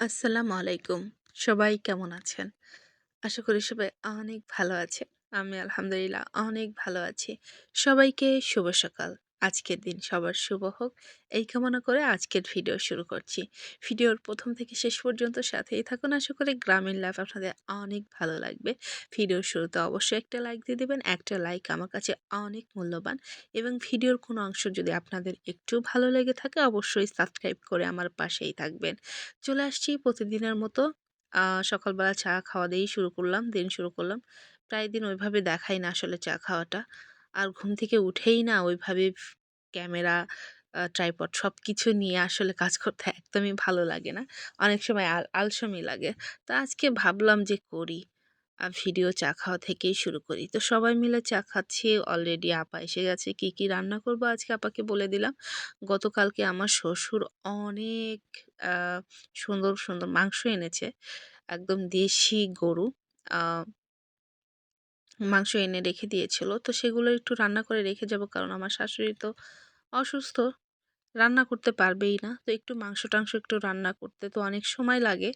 আসসালামু আলাইকুম। সবাই কেমন আছেন? আশা করি সবাই অনেক ভালো আছে আমি আলহামদুলিল্লাহ অনেক ভালো আছি। সবাইকে শুভ সকাল। আজকের দিন সবার শুভ হোক। এই কামনা করে আজকের ভিডিও শুরু করছি। ভিডিওর প্রথম থেকে শেষ পর্যন্ত সাথেই থাকুন। আশা করি গ্রামীণ লাইফ আপনাদের অনেক ভালো লাগবে। ভিডিওর শুরুতে অবশ্যই একটা লাইক দিয়ে দেবেন একটা লাইক আমার কাছে অনেক মূল্যবান এবং ভিডিওর কোনো অংশ যদি আপনাদের একটু ভালো লেগে থাকে অবশ্যই সাবস্ক্রাইব করে আমার পাশেই থাকবেন। চলে আসছি প্রতিদিনের মতো সকালবেলা চা খাওয়া দিয়েই শুরু করলাম, দিন শুরু করলাম। প্রায় দিন ওইভাবে দেখাই না আসলে চা খাওয়াটা। আর ঘুম থেকে উঠেই না ওইভাবে ক্যামেরা, আ সব কিছু নিয়ে আসলে কাজ করতে একদমই ভালো লাগে না। অনেক সময় আল আলসেমি লাগে। তো আজকে ভাবলাম যে করি। ভিডিও চা খাওয়া থেকেই শুরু করি। তো সবাই মিলে চা খাচ্ছি। অলরেডি আপা এসে গেছে। কি, কি রান্না করব আজকে আপাকে বলে দিলাম। গতকালকে আমার শ্বশুর অনেক সুন্দর, সুন্দর মাংস এনেছে। একদম দেশি গরু। মাংস এনে রেখে দিয়েছিল। তো সেগুলো একটু রান্না করে রেখে যাব। কারণ আমার শাশুড়ি তো অসুস্থ। রান্না করতে পারবেই না। তো একটু মাংস-টাংস একটু রান্না করতে তো অনেক সময় লাগে।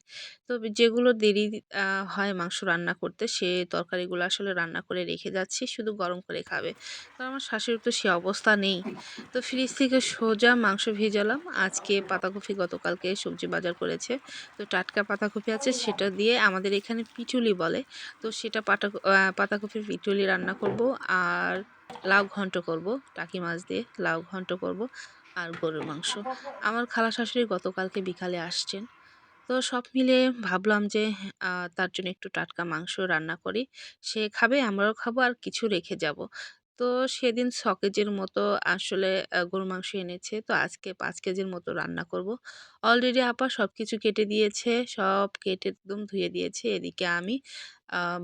তো যেগুলো দেরি হয় মাংস রান্না করতে, সে তরকারিগুলো আসলে রান্না করে রেখে যাচ্ছি। শুধু গরম করে খাবে। তো আমার শাশুড়ির তো সে অবস্থা নেই। তো ফ্রিজ থেকে সোজা মাংস ভেজালাম। আজকে পাতাকপি গতকালকে সবজি বাজার করেছে। তো টাটকা পাতাকপি আছে, সেটা দিয়ে আমাদের এখানে পিটুলি বলে। তো সেটা পাটা পাতাকপির পিটুলি রান্না করব আর লাউ ঘন্ট করব। টাকি মাছ দিয়ে লাউ ঘন্ট করব। আর গরুর মাংস। আমার খালা শাশুড়ি গতকালকে বিকালে আসছেন। তো সব মিলে ভাবলাম যে তার জন্য একটু টাটকা মাংস রান্না করি। সে খাবে, আমরাও খাব আর কিছু রেখে যাব। তো সেদিন ৬ কেজির মতো আসলে আ গরুর মাংস এনেছে। তো আজকে পাঁচ কেজির মতো রান্না করব। অলরেডি আপা সব কিছু কেটে দিয়েছে। সব কেটে একদম ধুয়ে দিয়েছে। এদিকে আমি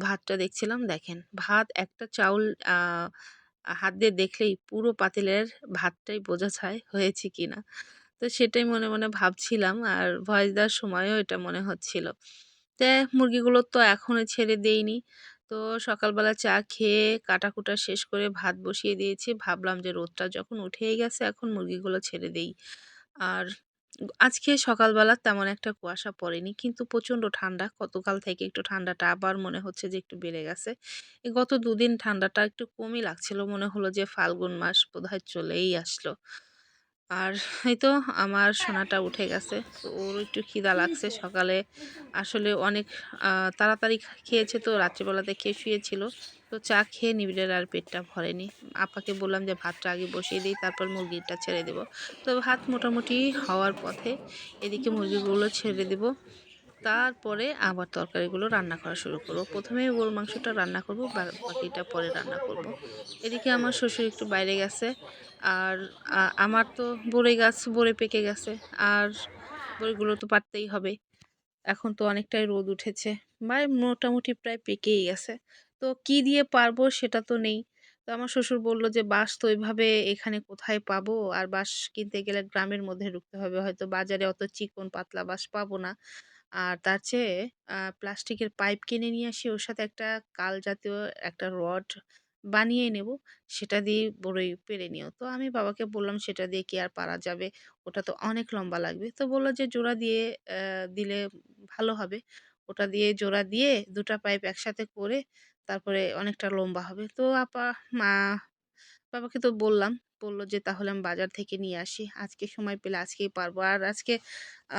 ভাতটা দেখছিলাম। দেখেন ভাত একটা চাউল হাত দিয়ে দেখলেই পুরো পাতিলের ভাতটাই বোঝা যায় হয়েছে কি না তো সেটাই মনে, মনে ভাবছিলাম আর ভয়েস দেওয়ার সময়ও এটা মনে হচ্ছিল। তো মুরগিগুলো তো এখনও ছেড়ে দেইনি। তো সকালবেলা চা খেয়ে কাটাকুটা শেষ করে ভাত বসিয়ে দিয়েছি। ভাবলাম যে রোদটা যখন উঠেই গেছে এখন মুরগিগুলো ছেড়ে দেই। আর আজকে সকালবেলা তেমন একটা কুয়াশা পড়েনি। কিন্তু প্রচণ্ড ঠান্ডা। গতকাল থেকে একটু ঠান্ডাটা আবার মনে হচ্ছে যে একটু বেড়ে গেছে। গত দুদিন ঠান্ডাটা একটু কমই লাগছিল। মনে হলো যে ফাল্গুন মাস বোধহয় চলেই আসলো। আর এই তো আমার সোনাটা উঠে গেছে। তো ওর একটু খিদা লাগছে। সকালে আসলে অনেক তাড়াতাড়ি খেয়েছে তো, রাত্রিবেলাতে খেয়ে শুয়েছিল। তো চা খেয়ে নিবিড়ের আর পেটটা ভরেনি। আপাকে বললাম যে ভাতটা আগে বসিয়ে দিই, তারপর মুরগিটা ছেড়ে দেব। তো ভাত মোটামুটি হওয়ার পথে এদিকে মুরগিগুলো ছেড়ে দেব। তারপরে আবার তরকারিগুলো রান্না করা শুরু করব। ১ম এ গরুর মাংসটা রান্না করব, বাকিটা পরে রান্না করব। এদিকে আমার শ্বশুর একটু বাইরে গেছে। আর আমার তো বরই গাছ বরে পেকে গেছে। আর বরইগুলো তো পারতেই হবে। এখন তো অনেকটাই রোদ উঠেছে। মানে মোটামুটি প্রায় পেকেই গেছে। তো কি দিয়ে পারব সেটা তো নেই। তো আমার শ্বশুর বলল যে, "বাঁশ তো ওইভাবে এখানে কোথায় পাবো? আর বাঁশ কিনতে গেলে গ্রামের মধ্যে ঢুকতে হবে। হয়তো বাজারে অত চিকন পাতলা বাঁশ পাবো না। আর তার চেয়ে প্লাস্টিকের পাইপ কিনে নিয়ে আসি ওর সাথে একটা কাল জাতীয় একটা রড বানিয়ে নেব। সেটা দিয়ে বড়ই পেরে নিও।" তো আমি বাবাকে বললাম, "সেটা দিয়ে কি আর পারা যাবে? ওটা তো অনেক লম্বা লাগবে।" তো বলল যে, "জোড়া দিয়ে দিলে ভালো হবে। ওটা দিয়ে জোড়া দিয়ে ২ টা পাইপ একসাথে করে তারপরে অনেকটা লম্বা হবে।" তো আপা মা বাবাকে তো বললাম। বলল যে, "তাহলে আমি বাজার থেকে নিয়ে আসি। আজকে সময় পেলে আজকেই পারব।" আর আজকে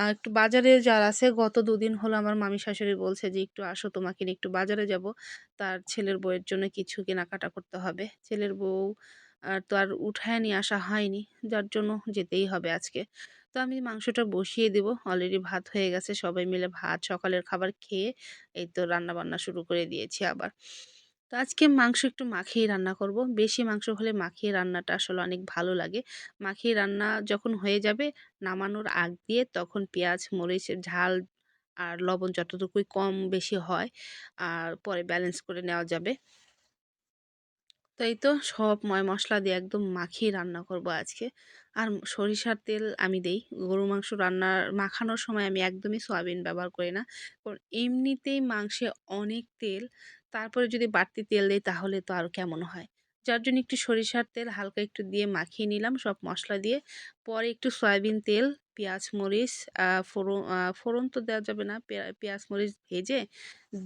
একটু বাজারে যাওয়ার আছে। গত দুদিন হলো আমার মামি শাশুড়ি বলছে যে, "একটু আসো তোমাকে নিয়ে একটু বাজারে যাব।" তার ছেলের বউয়ের জন্য কিছু কেনাকাটা করতে হবে। ছেলের বউ আর তো আর উঠায় নিয়ে আসা হয়নি। যার জন্য যেতেই হবে আজকে। তো আমি মাংসটা বসিয়ে দেব। অলরেডি ভাত হয়ে গেছে। সবাই মিলে ভাত সকালের খাবার খেয়ে এই তো রান্না-বান্না শুরু করে দিয়েছি আবার। তো আজকে মাংস একটু মাখিয়ে রান্না করব। বেশি মাংস হলে মাখিয়ে রান্নাটা আসলে অনেক ভালো লাগে। মাখিয়ে রান্না যখন হয়ে যাবে নামানোর আগ দিয়ে তখন পেঁয়াজ, মরিচ ঝাল আর লবণ যতটুকুই কম বেশি হয় আর পরে ব্যালেন্স করে নেওয়া যাবে। তো এই তো সব ময় মশলা দিয়ে একদম মাখিয়ে রান্না করব আজকে। আর সরিষার তেল আমি দেই। গরু মাংস রান্নার মাখানোর সময় আমি একদমই সয়াবিন ব্যবহার করি না। কারণ এমনিতেই মাংসে অনেক তেল। তারপরে যদি বাড়তি তেল দেই তাহলে তো আরও কেমন হয়। যার জন্য একটু সরিষার তেল হালকা একটু দিয়ে মাখিয়ে নিলাম সব মশলা দিয়ে পরে একটু সয়াবিন তেল, পেঁয়াজ, মরিচ ফোড়ন ফোড়ন তো দেওয়া যাবে না পেঁয়াজ, মরিচ ভেজে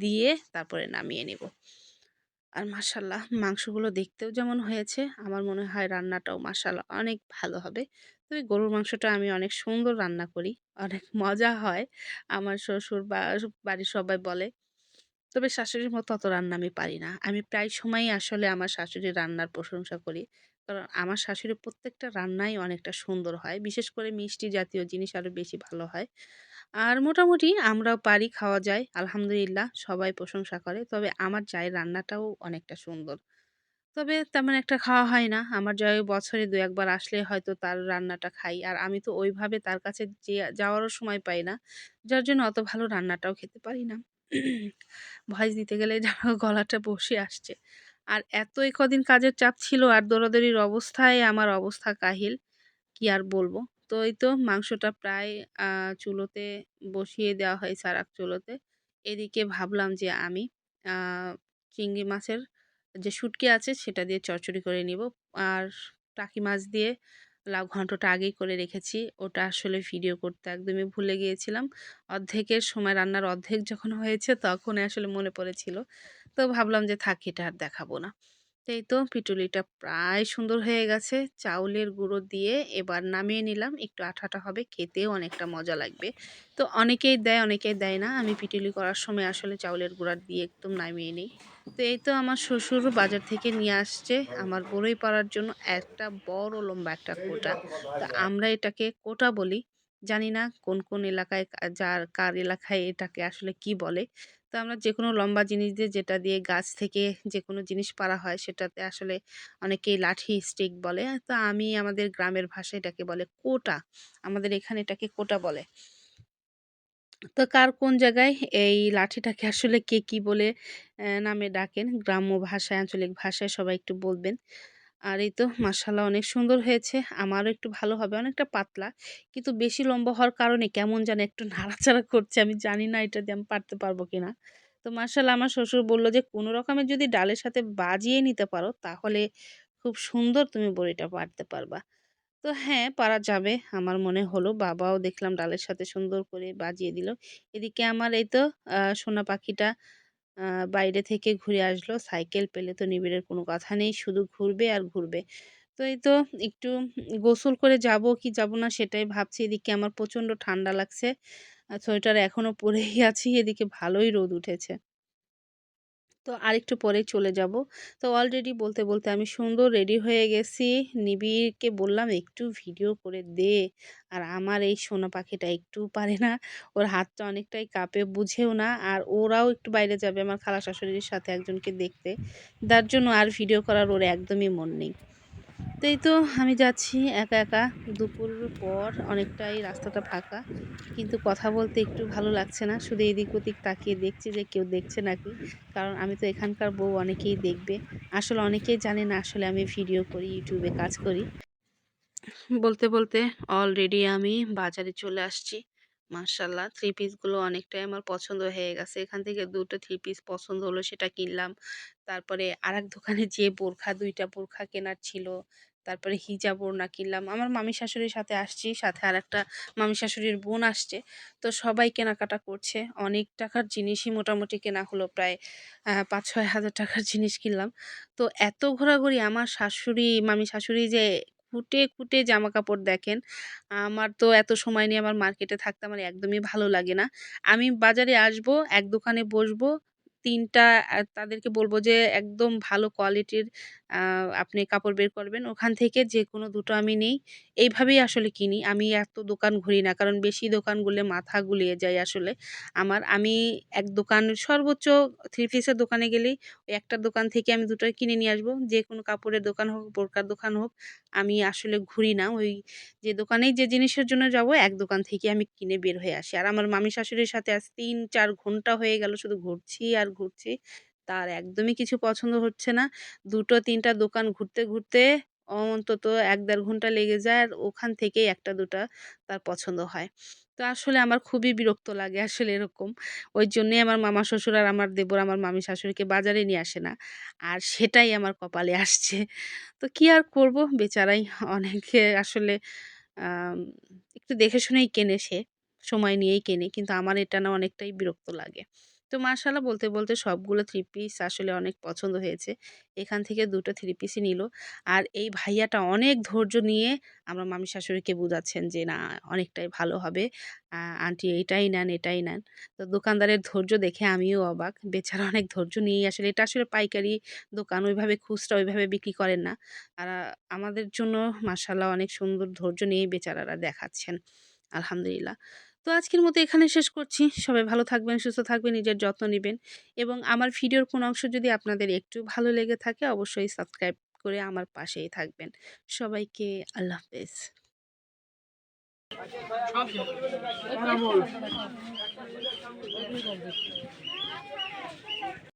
দিয়ে তারপরে নামিয়ে নেব আর মাসাল্লাহ মাংসগুলো দেখতেও যেমন হয়েছে, আমার মনে হয় রান্নাটাও মাসাল্লাহ অনেক ভালো হবে। তবে গরুর মাংসটা আমি অনেক সুন্দর রান্না করি, অনেক মজা হয়। আমার শ্বশুর বা বাড়ির সবাই বলে, তবে শাশুড়ির মতো অত রান্না আমি পারি না। আমি প্রায় সময়ই আসলে আমার শাশুড়ির রান্নার প্রশংসা করি। কারণ আমার শাশুড়ির প্রত্যেকটা রান্নাই অনেকটা সুন্দর হয়। বিশেষ করে মিষ্টি জাতীয় জিনিস আরও বেশি ভালো হয়। আর মোটামুটি আমরাও পারি খাওয়া যায়, আলহামদুলিল্লাহ সবাই প্রশংসা করে। তবে আমার চায়ের রান্নাটাও অনেকটা সুন্দর। তবে তেমন একটা খাওয়া হয় না। আমার জামাই বছরে দু একবার আসলে হয়তো তার রান্নাটা খাই। আর আমি তো ওইভাবে তার কাছে যে যাওয়ারও সময় পাই না। যার জন্য অত ভালো রান্নাটাও খেতে পারি না। ভয়েস দিতে গেলে গলাটা বসে আসছে। আর এত কদিন কাজের চাপ ছিল আর দৌড়াদৌড়ির অবস্থায় আমার অবস্থা কাহিল, কি আর বলব? তো এই তো মাংসটা প্রায় চুলোতে বসিয়ে দেওয়া হয়েছে আর এক চুলোতে। এদিকে ভাবলাম যে আমি চিংড়ি মাছের যে শুটকি আছে সেটা দিয়ে চচ্চড়ি করে নিব। আর টাকি মাছ দিয়ে লাউ ঘন্টটা আগেই করে রেখেছি। ওটা আসলে ভিডিও করতে একদমই ভুলে গিয়েছিলাম। অর্ধেকের সময় রান্নার অর্ধেক যখন হয়েছে তখন আসলে মনে পড়েছিল। তো ভাবলাম যে থাক, এটা আর দেখাবো না। এই তো পিটুলিটা প্রায় সুন্দর হয়ে গেছে। চাউলের গুঁড়ো দিয়ে এবার নামিয়ে নিলাম। একটু আঠাটা হবে, খেতেও অনেকটা মজা লাগবে। তো অনেকেই দেয় অনেকেই দেয় না। আমি পিটুলি করার সময় আসলে চাউলের গুঁড়া দিয়ে একদম নামিয়ে নিই। তো এই তো আমার শ্বশুর বাজার থেকে নিয়ে আসছে। আমার বড়ই পাড়ার জন্য একটা বড় লম্বা একটা কোটা। তো আমরা এটাকে কোটা বলি। জানি না কোন কোন এলাকায় যার কার এলাকায় এটাকে আসলে কি বলে। তো আমরা যে কোনো লম্বা জিনিস দিয়ে যেটা দিয়ে গাছ থেকে যে কোনো জিনিস পারা হয় সেটাতে আসলে অনেকেই লাঠি, স্টিক বলে। তো আমি আমাদের গ্রামের ভাষায় এটাকে বলে কোটা। আমাদের এখানে এটাকে কোটা বলে। তো কার কোন জায়গায় এই লাঠিটাকে আসলে কে কি বলে নামে ডাকেন। গ্রাম্য ভাষায়, আঞ্চলিক ভাষায় সবাই একটু বলবেন। আর এই তো মাসাল্লাহ অনেক সুন্দর হয়েছে। আমারও একটু ভালো হবে, অনেকটা পাতলা। কিন্তু বেশি লম্বা হওয়ার কারণে কেমন যেন একটু নাড়াচাড়া করছে, আমি জানি না এটা দিয়ে আমি পারতে পারব কিনা। তো মাসাল্লাহ আমার শ্বশুর বলল যে, কোনো রকমের যদি ডালের সাথে বাজিয়ে নিতে পারো, তাহলে খুব সুন্দর তুমি বড়িটা পারতে পারবা। তো হ্যাঁ পারা যাবে। আমার মনে হলো, বাবাও দেখলাম ডালের সাথে সুন্দর করে বাজিয়ে দিল। এদিকে আমার এই তো সোনা পাখিটা বাইরে থেকে ঘুরে আসলো। সাইকেল পেলে তো নিবিড়ের কোনো কথা নেই। শুধু ঘুরবে আর ঘুরবে। তো এই তো একটু গোসল করে যাব কি যাব না সেটাই ভাবছি। এদিকে আমার প্রচণ্ড ঠান্ডা লাগছে। সোয়েটার এখনও পরেই আছি। এদিকে ভালোই রোদ উঠেছে। তো আরেকটু পরে চলে যাব। তো অলরেডি বলতে বলতে আমি সুন্দর রেডি হয়ে গেছি। নিবিড়কে বললাম, একটু ভিডিও করে দে। আর আমার এই সোনা পাখিটা একটু পারে না। ওর হাতটা অনেকটাই কাপে, বুঝেও না। আর ওরাও একটু বাইরে যাবে আমার খালা শাশুড়ির সাথে একজনকে দেখতে। তার জন্য আর ভিডিও করার ওর একদমই মন নেই। এই তো আমি যাচ্ছি একা একা। দুপুর পর অনেকটাই রাস্তাটা ফাঁকা, কিন্তু কথা বলতে একটু ভালো লাগছে না। শুধু এদিক ওদিক তাকিয়ে দেখছি যে কেউ দেখছে নাকি, কারণ আমি তো এখানকার বউ অনেকেই দেখবে। আসলে অনেকেই জানে না আসলে আমি ভিডিও করি, ইউটিউবে কাজ করি। বলতে বলতে অলরেডি আমি বাজারে চলে আসছি। মার্শাল্লাহ থ্রি পিসগুলো অনেকটাই আমার পছন্দ হয়ে গেছে। এখান থেকে দুটো থ্রি পিস পছন্দ হলো সেটা কিনলাম। তারপরে আর দোকানে যে বোরখা, দুইটা বোরখা কেনার ছিল। তারপরে হিজাব ওড়না কিনলাম। আমার মামি শাশুড়ির সাথে আসছি, সাথে আর একটা মামি শাশুড়ির বোন আসছে। তো সবাই কেনাকাটা করছে। অনেক টাকার জিনিসই মোটামুটি কেনা হলো প্রায় পাঁচ ছয় হাজার টাকার জিনিস কিনলাম। তো এত ঘোরাঘুরি আমার শাশুড়ি মামি শাশুড়ি যে খুঁটে খুঁটে জামা কাপড় দেখেন, আমার তো এত সময় নিয়ে আমার মার্কেটে থাকতে আমার একদমই ভালো লাগে না। আমি বাজারে আসব, এক দোকানে বসবো তিনটা তাদেরকে বলব যে, একদম ভালো কোয়ালিটির আপনি কাপড় বের করবেন। ওখান থেকে যে কোনো দুটো আমি নেই। এইভাবেই আসলে কিনি। আমি এত দোকান ঘুরি না। কারণ বেশি দোকান ঘুরলে মাথা গুলিয়ে যায় আসলে। আমার, আমি এক দোকান, সর্বোচ্চ থ্রি পিসের দোকানে গেলেই ওই একটা দোকান থেকে আমি দুটো কিনে নিয়ে আসব। যে কোনো কাপড়ের দোকান হোক, বোরকার দোকান হোক, আমি আসলে ঘুরি না। ওই যে দোকানেই যে জিনিসের জন্য যাব, এক দোকান থেকে আমি কিনে বের হয়ে আসি। আর আমার মামি শাশুড়ির সাথে আজ তিন, চার ঘণ্টা হয়ে গেল শুধু ঘুরছি আর ঘুরছি। তার একদমই কিছু পছন্দ হচ্ছে না। দুটো, তিনটা দোকান ঘুরতে ঘুরতে অন্তত এক, দেড় ঘণ্টা লেগে যায় আর ওখান থেকেই একটা, দুটা তার পছন্দ হয়। তো আসলে আমার খুবই বিরক্ত লাগে আসলে এরকম। ওই জন্যেই আমার মামা শ্বশুর আর আমার দেবর, আমার মামি শাশুড়িকে বাজারে নিয়ে আসে না। আর সেটাই আমার কপালে আসছে। তো কি আর করব? বেচারাই অনেকে আসলে একটু দেখে শুনেই কেনে সে। সময় নিয়েই কেনে। কিন্তু আমার এটা না অনেকটাই বিরক্ত লাগে। তো মাশাল্লাহ বলতে বলতে সবগুলো থ্রি পিস আসলে অনেক পছন্দ হয়েছে। এখান থেকে দুটো থ্রি পিসই নিল। আর এই ভাইয়াটা অনেক ধৈর্য নিয়ে আমরা মামি শাশুড়িকে বোঝাচ্ছেন যে, না, অনেকটাই ভালো হবে। আন্টি এইটাই নেন, এটাই নেন। তো দোকানদারের ধৈর্য দেখে আমিও অবাক। বেচারা অনেক ধৈর্য নিয়েই আসলে, এটা আসলে পাইকারি দোকান, ওইভাবে খুচরা, ওইভাবে বিক্রি করেন না। আর আমাদের জন্য মাসাল্লাহ অনেক সুন্দর ধৈর্য নিয়েই বেচারারা দেখাচ্ছেন। আলহামদুলিল্লাহ। তো আজকের মতো এখানে শেষ করছি। সবাই ভালো থাকবেন, সুস্থ থাকবেন, নিজের যত্ন নেবেন এবং আমার ভিডিওর কোনো অংশ যদি আপনাদের একটু ভালো লেগে থাকে, অবশ্যই সাবস্ক্রাইব করে আমার পাশেই থাকবেন। সবাইকে আল্লাহ হাফেজ।